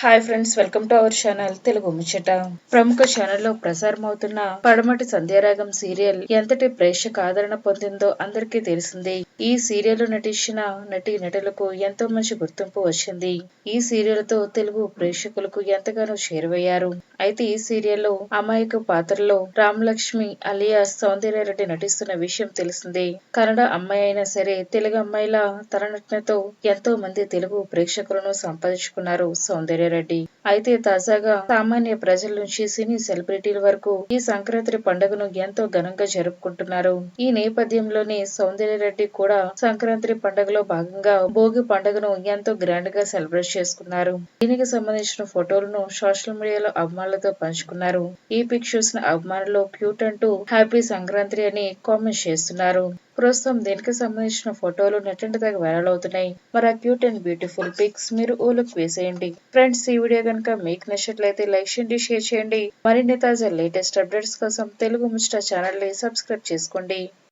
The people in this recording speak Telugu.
Hi friends welcome to our channel Telugu ముచ్చట ప్రముఖ ఛానల్లో ప్రసారం అవుతున్న పడమటి సంధ్యారాగం సీరియల్ ఎంతటి ప్రేక్షక ఆదరణ పొందిందో అందరికీ తెలిసిందే. ఈ సీరియల్ నటించిన నటి నటులకు ఎంతో మంచి గుర్తింపు వచ్చింది. ఈ సీరియల్తో తెలుగు ప్రేక్షకులకు ఎంతగానో చేరువయ్యారు. అయితే ఈ సీరియల్లో అమాయక పాత్రలో రామలక్ష్మి అలియాస్ సౌందర్యారెడ్డి నటిస్తున్న విషయం తెలిసిందే. కన్నడ అమ్మాయి అయినా సరే తెలుగు అమ్మాయిల తన నటనతో ఎంతో మంది తెలుగు ప్రేక్షకులను సంపాదించుకున్నారు సౌందర్య రెడ్డి అయితే తాజాగా సామాన్య ప్రజల నుంచి సినీ సెలబ్రిటీల వరకు ఈ సంక్రాంతి పండుగను ఎంతో ఘనంగా జరుపుకుంటున్నారు. ఈ నేపథ్యంలోనే సౌందర్యరెడ్డి కూడా సంక్రాంతి పండుగలో భాగంగా భోగి పండుగను ఎంతో గ్రాండ్గా సెలబ్రేట్ చేసుకున్నారు. దీనికి సంబంధించిన ఫోటోలను సోషల్ మీడియాలో అభిమానులతో పంచుకున్నారు. ఈ పిక్ చూసిన అభిమానులు క్యూట్ అంటూ హ్యాపీ సంక్రాంతి అని కామెంట్ చేస్తున్నారు. ప్రస్తుతం దీనికి సంబంధించిన ఫోటోలు నెట్టింటి దగ్గర వైరల్ అవుతున్నాయి. మరి ఆ క్యూట్ అండ్ బ్యూటిఫుల్ పిక్స్ మీరు ఓ లుక్ వేసేయండి. ఫ్రెండ్స్ ఈ వీడియో కనుక మీకు నచ్చినట్లయితే లైక్ చేయండి షేర్ చేయండి. మరిన్ని తాజా లేటెస్ట్ అప్డేట్స్ కోసం తెలుగు ముచ్చట ఛానల్ని సబ్స్క్రైబ్ చేసుకోండి.